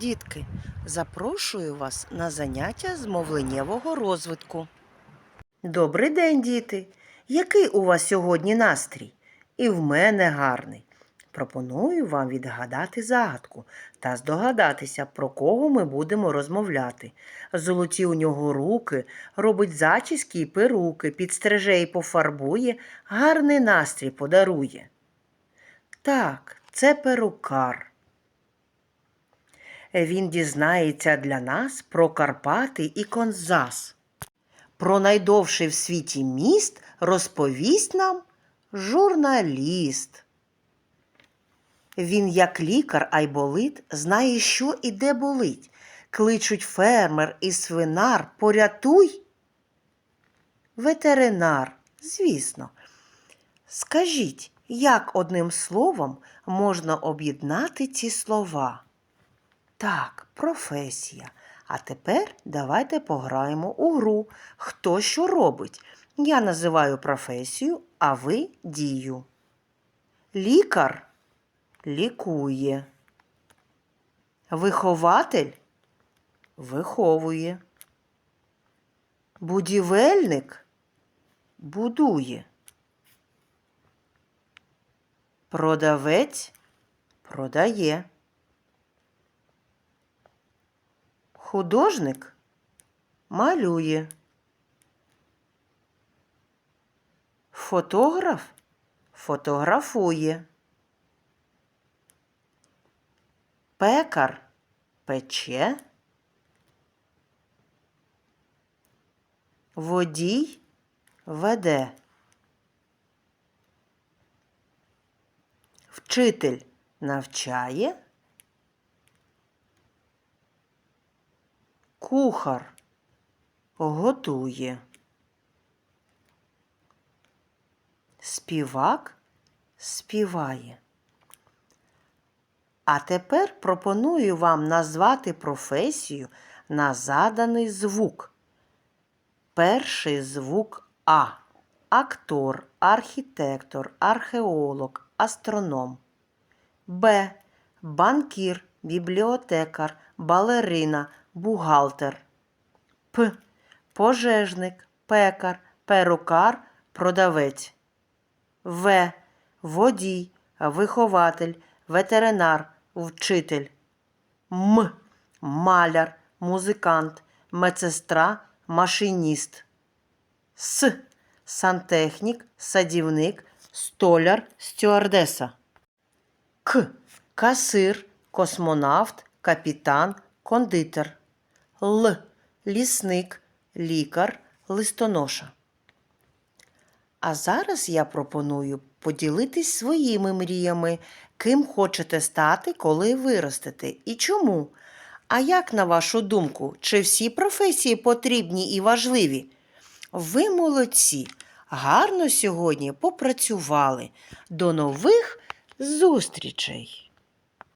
Дітки, запрошую вас на заняття з мовленнєвого розвитку. Добрий день, діти! Який у вас сьогодні настрій? І в мене гарний. Пропоную вам відгадати загадку та здогадатися, про кого ми будемо розмовляти. Золоті у нього руки, робить зачіски і перуки, підстриже і пофарбує, гарний настрій подарує. Так, це перукар. Він дізнається для нас про Карпати і Конзас. Про найдовший в світі міст розповість нам журналіст. Він, як лікар айболит, знає, що і де болить. Кличуть фермер і свинар, порятуй. Ветеринар, звісно. Скажіть, як одним словом можна об'єднати ці слова? Так, професія. А тепер давайте пограємо у гру. Хто що робить? Я називаю професію, а ви дію. Лікар лікує. Вихователь виховує. Будівельник будує. Продавець продає. Художник малює. Фотограф фотографує. Пекар пече. Водій веде. Вчитель навчає. Кухар готує. Співак співає. А тепер пропоную вам назвати професію на заданий звук. Перший звук А. Актор, архітектор, археолог, астроном. Б. Банкір, бібліотекар, балерина, бухгалтер. П. Пожежник, пекар, перукар, продавець. В. Водій, вихователь, ветеринар, вчитель. М. Маляр, музикант, медсестра, машиніст. С. Сантехнік, садівник, столяр, стюардеса. К. Касир, космонавт, капітан, кондитер. Л. Лісник, лікар, листоноша. А зараз я пропоную поділитись своїми мріями, ким хочете стати, коли виростете, і чому. А як, на вашу думку, чи всі професії потрібні і важливі? Ви молодці, гарно сьогодні попрацювали. До нових зустрічей!